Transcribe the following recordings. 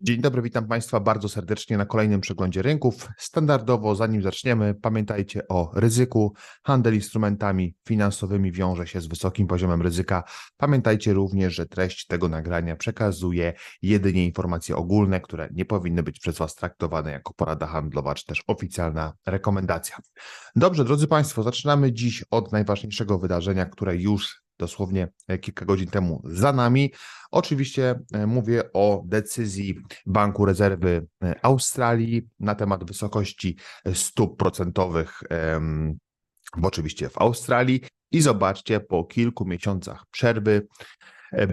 Dzień dobry, witam Państwa bardzo serdecznie na kolejnym przeglądzie rynków. Standardowo, zanim zaczniemy, pamiętajcie o ryzyku. Handel instrumentami finansowymi wiąże się z wysokim poziomem ryzyka. Pamiętajcie również, że treść tego nagrania przekazuje jedynie informacje ogólne, które nie powinny być przez Was traktowane jako porada handlowa czy też oficjalna rekomendacja. Dobrze, drodzy Państwo, zaczynamy dziś od najważniejszego wydarzenia, które już dosłownie e, kilka godzin temu za nami. Oczywiście e, mówię o decyzji Banku Rezerwy e, Australii na temat wysokości stóp procentowych, bo oczywiście w Australii. I zobaczcie, po kilku miesiącach przerwy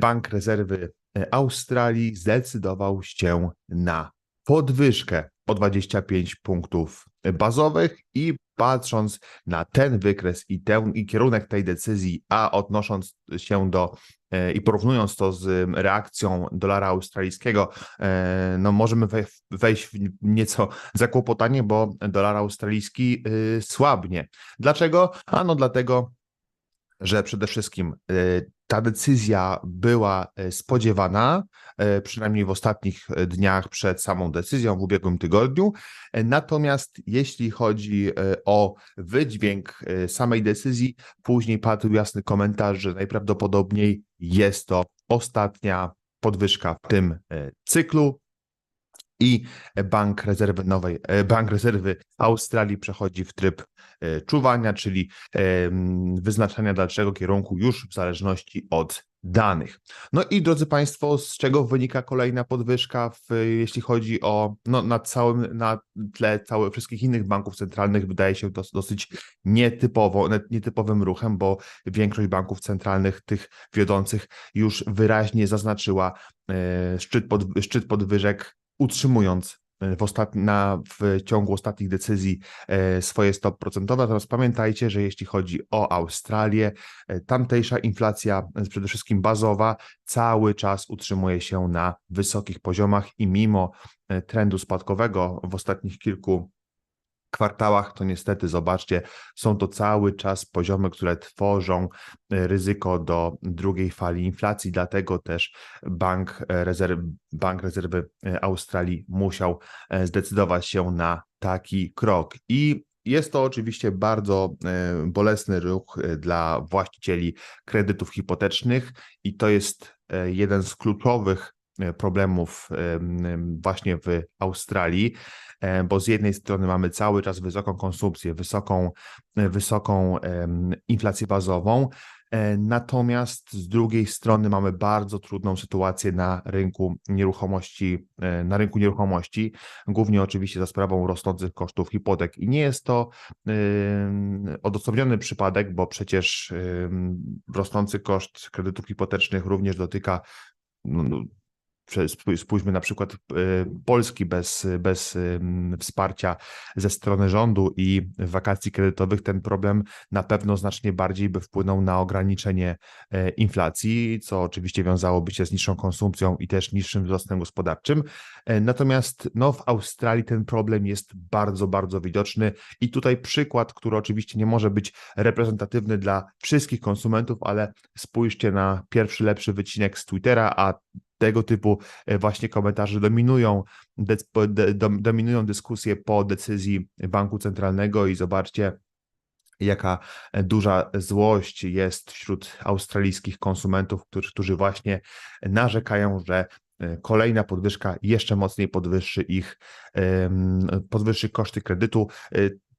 Bank Rezerwy Australii zdecydował się na podwyżkę o 25 punktów bazowych i patrząc na ten wykres i, ten, i kierunek tej decyzji, a odnosząc się do e, i porównując to z reakcją dolara australijskiego, e, no możemy wejść w nieco zakłopotanie, bo dolar australijski y, słabnie. Dlaczego? Ano dlatego, że przede wszystkim y, ta decyzja była e, spodziewana, e, przynajmniej w ostatnich e, dniach przed samą decyzją w ubiegłym tygodniu. Natomiast jeśli chodzi o wydźwięk samej decyzji, później padł jasny komentarz, że najprawdopodobniej jest to ostatnia podwyżka w tym cyklu i Bank Rezerwy Nowej, e, Bank Rezerwy Australii przechodzi w tryb e, czuwania, czyli wyznaczania dalszego kierunku już w zależności od danych. No i drodzy Państwo, z czego wynika kolejna podwyżka, w, jeśli chodzi o no, na całym, na tle całych wszystkich innych banków centralnych, wydaje się to dosyć nietypowo, nietypowym ruchem, bo większość banków centralnych, tych wiodących, już wyraźnie zaznaczyła e, szczyt, pod, szczyt podwyżek utrzymując e, w, ostat... na, w ciągu ostatnich decyzji e, swoje stop procentowe. Natomiast pamiętajcie, że jeśli chodzi o Australię, e, tamtejsza inflacja, przede wszystkim bazowa, cały czas utrzymuje się na wysokich poziomach i mimo trendu spadkowego w ostatnich kilku kwartałach, to niestety zobaczcie, są to cały czas poziomy, które tworzą e, ryzyko do drugiej fali inflacji, dlatego też Bank Rezerwy, Bank Rezerwy e, Australii musiał e, zdecydować się na taki krok. I jest to oczywiście bardzo bolesny ruch dla właścicieli kredytów hipotecznych i to jest jeden z kluczowych problemów właśnie w Australii. E, bo z jednej strony mamy cały czas wysoką konsumpcję, wysoką, e, wysoką inflację bazową, e, Natomiast z drugiej strony mamy bardzo trudną sytuację na rynku nieruchomości, na rynku nieruchomości, głównie oczywiście za sprawą rosnących kosztów hipotek. I nie jest to odosobniony przypadek, bo przecież rosnący koszt kredytów hipotecznych również dotyka no, no, Spójrzmy na przykład e, Polski bez, bez wsparcia ze strony rządu i wakacji kredytowych, ten problem na pewno znacznie bardziej by wpłynął na ograniczenie e, inflacji, co oczywiście wiązałoby się z niższą konsumpcją i też niższym wzrostem gospodarczym. E, natomiast no, w Australii ten problem jest bardzo, bardzo widoczny i tutaj przykład, który oczywiście nie może być reprezentatywny dla wszystkich konsumentów, ale spójrzcie na pierwszy lepszy wycinek z Twittera, a tego typu e, właśnie komentarze dominują, dominują dyskusje po decyzji Banku Centralnego i zobaczcie, jaka duża złość jest wśród australijskich konsumentów, którzy, którzy właśnie narzekają, że e, kolejna podwyżka jeszcze mocniej podwyższy ich, podwyższy koszty kredytu.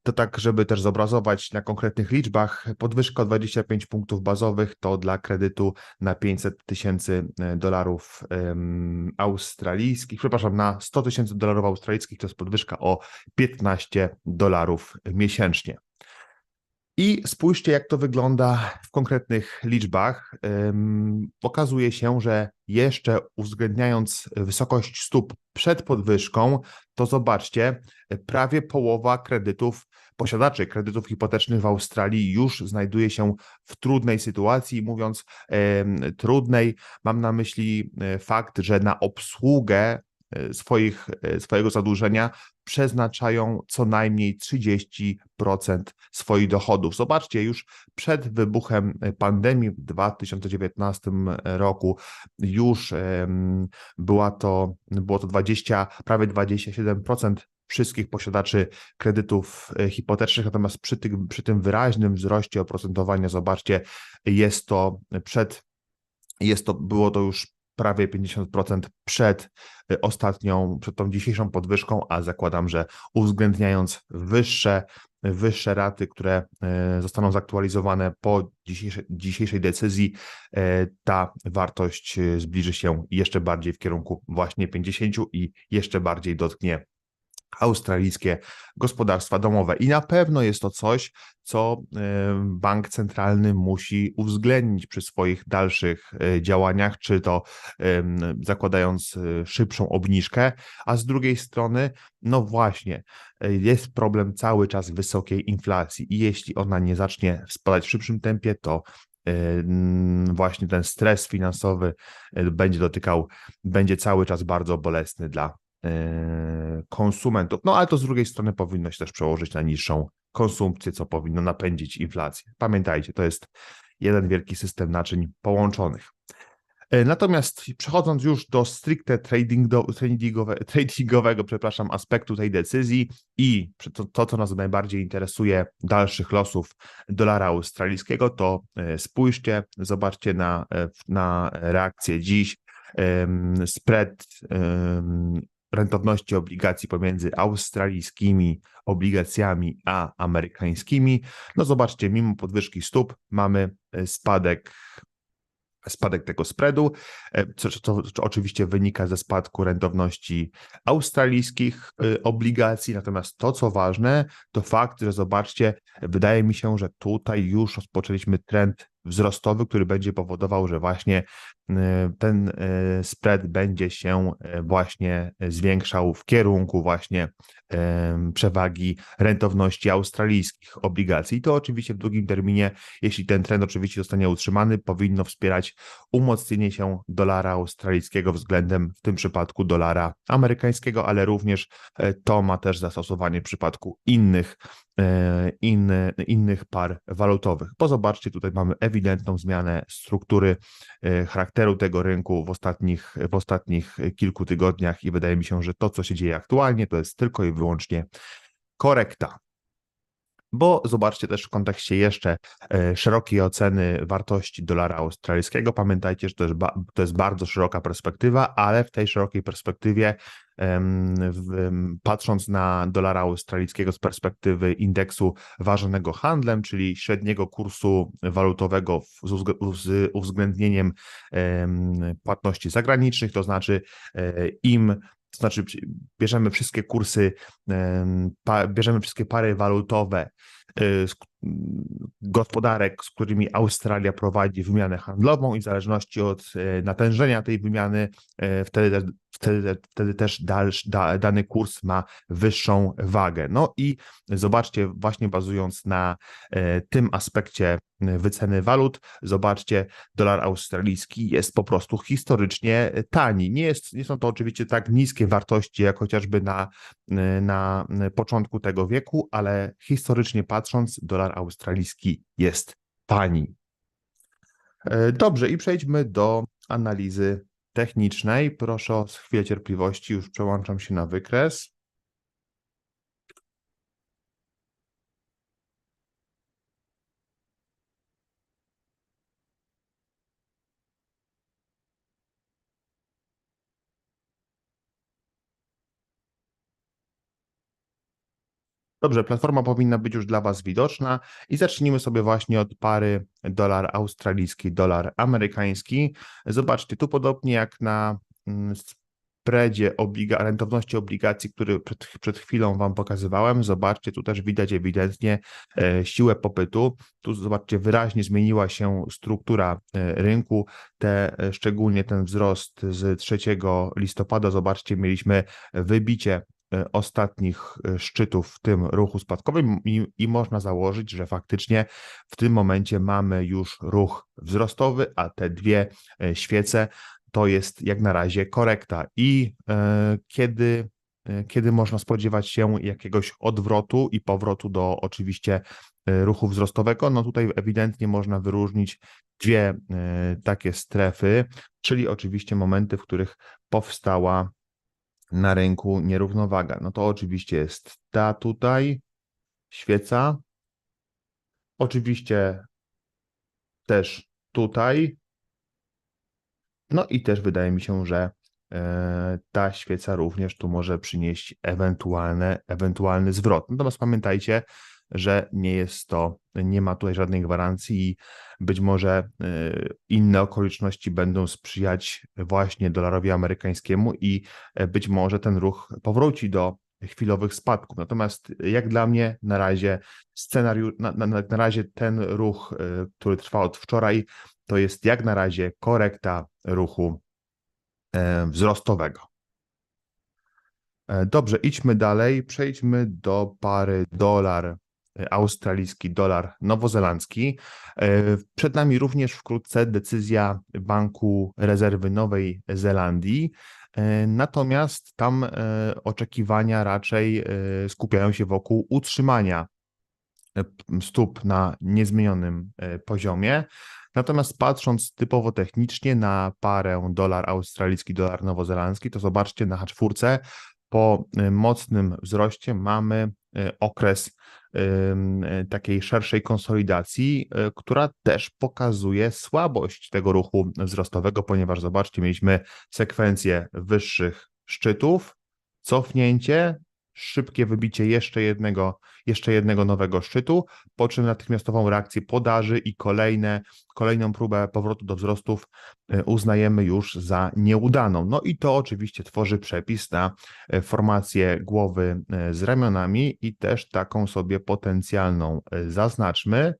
To tak, żeby też zobrazować na konkretnych liczbach, podwyżka o 25 punktów bazowych to dla kredytu na 500 tysięcy e, dolarów australijskich, przepraszam, na 100 tysięcy dolarów australijskich to jest podwyżka o 15 dolarów miesięcznie. I spójrzcie, jak to wygląda w konkretnych liczbach. Okazuje się, że jeszcze uwzględniając wysokość stóp przed podwyżką, to zobaczcie, prawie połowa kredytów, posiadaczy kredytów hipotecznych w Australii już znajduje się w trudnej sytuacji. Mówiąc trudnej, mam na myśli e, fakt, że na obsługę swoich, swojego zadłużenia przeznaczają co najmniej 30% swoich dochodów. Zobaczcie, już przed wybuchem pandemii w 2019 roku już była to, było to 20, prawie 27% wszystkich posiadaczy kredytów e, hipotecznych, natomiast przy tym, przy tym wyraźnym wzroście oprocentowania, zobaczcie, jest to przed, jest to, było to już prawie 50% przed e, ostatnią, przed tą dzisiejszą podwyżką, a zakładam, że uwzględniając wyższe, wyższe raty, które e, zostaną zaktualizowane po dzisiejszej, dzisiejszej decyzji, ta wartość zbliży się jeszcze bardziej w kierunku właśnie 50 i jeszcze bardziej dotknie australijskie gospodarstwa domowe. I na pewno jest to coś, co bank centralny musi uwzględnić przy swoich dalszych e, działaniach, czy to zakładając e, szybszą obniżkę, a z drugiej strony, no właśnie, jest problem cały czas wysokiej inflacji i jeśli ona nie zacznie spadać w szybszym tempie, to właśnie ten stres finansowy będzie dotykał, będzie cały czas bardzo bolesny dla konsumentów. No ale to z drugiej strony powinno się też przełożyć na niższą konsumpcję, co powinno napędzić inflację. Pamiętajcie, to jest jeden wielki system naczyń połączonych. E, natomiast przechodząc już do stricte tradingowe, tradingowego przepraszam, aspektu tej decyzji i to, to, co nas najbardziej interesuje, dalszych losów dolara australijskiego, to e, spójrzcie, zobaczcie na, na reakcję dziś. Spread rentowności obligacji pomiędzy australijskimi obligacjami a amerykańskimi. No zobaczcie, mimo podwyżki stóp mamy e, spadek spadek tego spreadu, e, co, co, co, oczywiście wynika ze spadku rentowności australijskich e, obligacji. Natomiast to, co ważne, to fakt, że zobaczcie, wydaje mi się, że tutaj już rozpoczęliśmy trend wzrostowy, który będzie powodował, że właśnie e, ten e, spread będzie się e, właśnie zwiększał w kierunku właśnie przewagi rentowności australijskich obligacji. To oczywiście w długim terminie, jeśli ten trend oczywiście zostanie utrzymany, powinno wspierać umocnienie się dolara australijskiego względem w tym przypadku dolara amerykańskiego, ale również to ma też zastosowanie w przypadku innych, inny, innych par walutowych. Bo zobaczcie, tutaj mamy ewidentną zmianę struktury, e, charakteru tego rynku w ostatnich, w ostatnich kilku tygodniach i wydaje mi się, że to, co się dzieje aktualnie, to jest tylko i wyłącznie korekta. Bo zobaczcie też w kontekście jeszcze e, szerokiej oceny wartości dolara australijskiego. Pamiętajcie, że to jest, to jest bardzo szeroka perspektywa, ale w tej szerokiej perspektywie patrząc na dolara australijskiego z perspektywy indeksu ważonego handlem, czyli średniego kursu walutowego z uwzględnieniem płatności zagranicznych, to znaczy e, im to znaczy bierzemy wszystkie kursy, bierzemy wszystkie pary walutowe y, gospodarek, z którymi Australia prowadzi wymianę handlową i w zależności od e, natężenia tej wymiany, e, wtedy, wtedy, wtedy też dalszy, da, dany kurs ma wyższą wagę. No i zobaczcie, właśnie bazując na e, tym aspekcie wyceny walut, zobaczcie, dolar australijski jest po prostu historycznie tani. Nie, jest, nie są to oczywiście tak niskie wartości, jak chociażby na, na początku tego wieku, ale historycznie patrząc, dolar australijski jest tani. E, dobrze, i przejdźmy do analizy technicznej. Proszę o chwilę cierpliwości, już przełączam się na wykres. Dobrze, platforma powinna być już dla Was widoczna i zacznijmy sobie właśnie od pary dolar australijski, dolar amerykański. Zobaczcie, tu podobnie jak na mm, spreadzie obliga rentowności obligacji, który przed, przed chwilą Wam pokazywałem, zobaczcie, tu też widać ewidentnie e, siłę popytu. Tu zobaczcie, wyraźnie zmieniła się struktura e, rynku, te, e, szczególnie ten wzrost z 3 listopada, zobaczcie, mieliśmy wybicie ostatnich e, szczytów w tym ruchu spadkowym i, i, można założyć, że faktycznie w tym momencie mamy już ruch wzrostowy, a te dwie e, świece to jest jak na razie korekta. I kiedy kiedy można spodziewać się jakiegoś odwrotu i powrotu do oczywiście ruchu wzrostowego? No tutaj ewidentnie można wyróżnić dwie takie strefy, czyli oczywiście momenty, w których powstała na rynku nierównowaga. No to oczywiście jest ta tutaj świeca. Oczywiście też tutaj. No i też wydaje mi się, że e, ta świeca również tu może przynieść ewentualne, ewentualny zwrot. Natomiast pamiętajcie, że nie jest to, nie ma tutaj żadnej gwarancji i być może y, inne okoliczności będą sprzyjać właśnie dolarowi amerykańskiemu i e, być może ten ruch powróci do chwilowych spadków. Natomiast jak dla mnie na razie scenariusz, na, na, na razie ten ruch, y, który trwa od wczoraj, to jest jak na razie korekta ruchu e, wzrostowego. E, dobrze, idźmy dalej. Przejdźmy do pary dolar australijski dolar nowozelandzki. E, przed nami również wkrótce decyzja Banku Rezerwy Nowej Zelandii. E, natomiast tam e, oczekiwania raczej skupiają się wokół utrzymania stóp na niezmienionym poziomie. Natomiast patrząc typowo technicznie na parę dolar australijski, dolar nowozelandzki, to zobaczcie na H4 po mocnym wzroście mamy okres takiej szerszej konsolidacji, e, która też pokazuje słabość tego ruchu wzrostowego, ponieważ zobaczcie, mieliśmy sekwencję wyższych szczytów, cofnięcie, szybkie wybicie jeszcze jednego, jeszcze jednego nowego szczytu, po czym natychmiastową reakcję podaży i kolejne, kolejną próbę powrotu do wzrostów e, uznajemy już za nieudaną. No i to oczywiście tworzy przepis na e, formację głowy e, z ramionami i też taką sobie potencjalną zaznaczmy.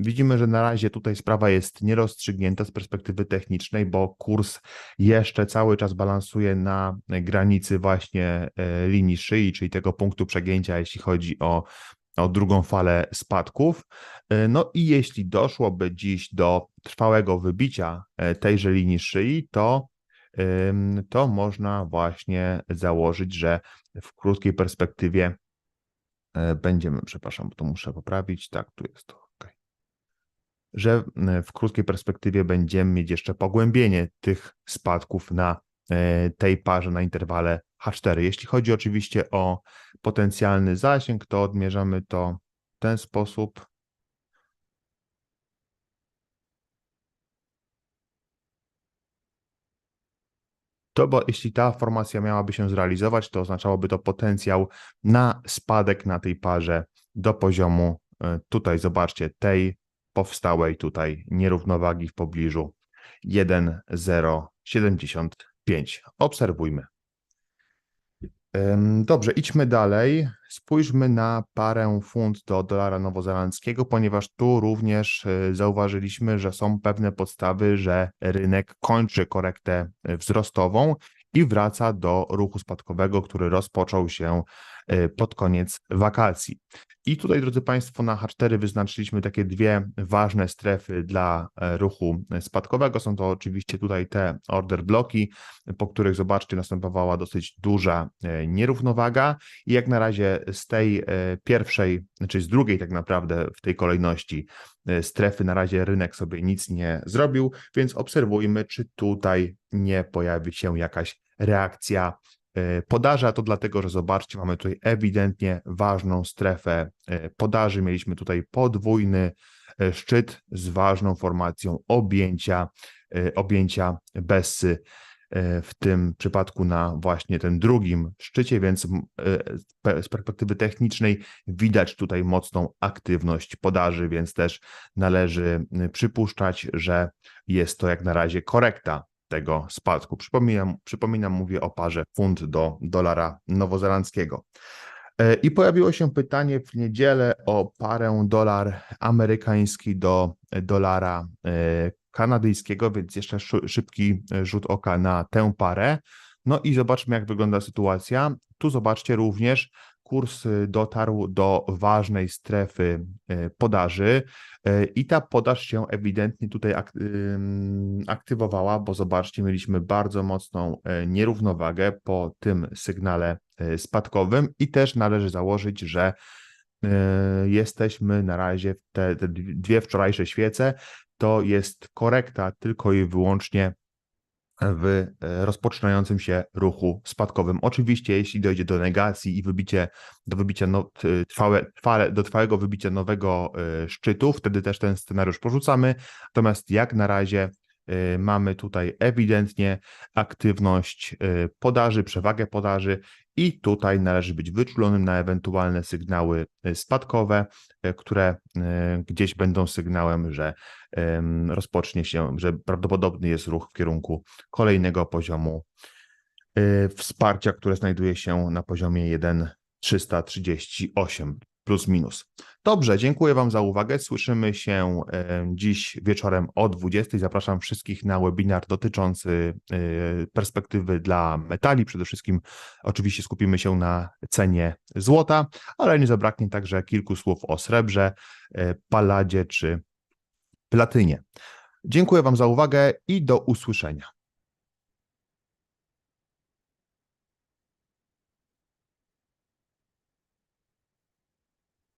Widzimy, że na razie tutaj sprawa jest nierozstrzygnięta z perspektywy technicznej, bo kurs jeszcze cały czas balansuje na granicy właśnie e, linii szyi, czyli tego punktu przegięcia, jeśli chodzi o, o drugą falę spadków. E, no i jeśli doszłoby dziś do trwałego wybicia e, tejże linii szyi, to to można właśnie założyć, że w krótkiej perspektywie będziemy, przepraszam, bo to muszę poprawić, tak, tu jest to że e, w krótkiej perspektywie będziemy mieć jeszcze pogłębienie tych spadków na e, tej parze na interwale H4. Jeśli chodzi oczywiście o potencjalny zasięg, to odmierzamy to w ten sposób. To bo jeśli ta formacja miałaby się zrealizować, to oznaczałoby to potencjał na spadek na tej parze do poziomu, e, tutaj zobaczcie, tej powstałej tutaj nierównowagi w pobliżu 1,075. Obserwujmy. Dobrze, idźmy dalej. Spójrzmy na parę funt do dolara nowozelandzkiego, ponieważ tu również e, zauważyliśmy, że są pewne podstawy, że rynek kończy korektę wzrostową i wraca do ruchu spadkowego, który rozpoczął się e, pod koniec wakacji. I tutaj, drodzy Państwo, na H4 wyznaczyliśmy takie dwie ważne strefy dla e, ruchu spadkowego. Są to oczywiście tutaj te order bloki, po których zobaczcie, następowała dosyć duża e, nierównowaga. I jak na razie z tej pierwszej, czy z drugiej tak naprawdę w tej kolejności strefy na razie rynek sobie nic nie zrobił, więc obserwujmy, czy tutaj nie pojawi się jakaś reakcja e, podaży, a to dlatego, że zobaczcie, mamy tutaj ewidentnie ważną strefę e, podaży. Mieliśmy tutaj podwójny e, szczyt z ważną formacją objęcia, objęcia Bessy w tym przypadku na właśnie ten drugim szczycie, więc z perspektywy technicznej widać tutaj mocną aktywność podaży, więc też należy przypuszczać, że jest to jak na razie korekta tego spadku. Przypominam, przypominam, mówię o parze funt do dolara nowozelandzkiego. E, I pojawiło się pytanie w niedzielę o parę dolar amerykański do dolara e, kanadyjskiego, więc jeszcze szybki rzut oka na tę parę. No i zobaczmy, jak wygląda sytuacja. Tu zobaczcie również kurs dotarł do ważnej strefy y, podaży y, i ta podaż się ewidentnie tutaj aktywowała, bo zobaczcie, mieliśmy bardzo mocną e, nierównowagę po tym sygnale e, spadkowym i też należy założyć, że e, jesteśmy na razie te, te dwie wczorajsze świece, to jest korekta tylko i wyłącznie w e, rozpoczynającym się ruchu spadkowym. Oczywiście, jeśli dojdzie do negacji i wybicie, do wybicia no, trwałe, do trwałego wybicia nowego e, szczytu, wtedy też ten scenariusz porzucamy. Natomiast jak na razie e, mamy tutaj ewidentnie aktywność podaży, przewagę podaży i tutaj należy być wyczulonym na ewentualne sygnały e, spadkowe, e, które e, gdzieś będą sygnałem, że rozpocznie się, że prawdopodobny jest ruch w kierunku kolejnego poziomu wsparcia, które znajduje się na poziomie 1,338 plus minus. Dobrze, dziękuję Wam za uwagę. Słyszymy się em, dziś wieczorem o 20. Zapraszam wszystkich na webinar dotyczący y, perspektywy dla metali. Przede wszystkim oczywiście skupimy się na cenie złota, ale nie zabraknie także kilku słów o srebrze, y, paladzie czy platynie. Dziękuję Wam za uwagę i do usłyszenia.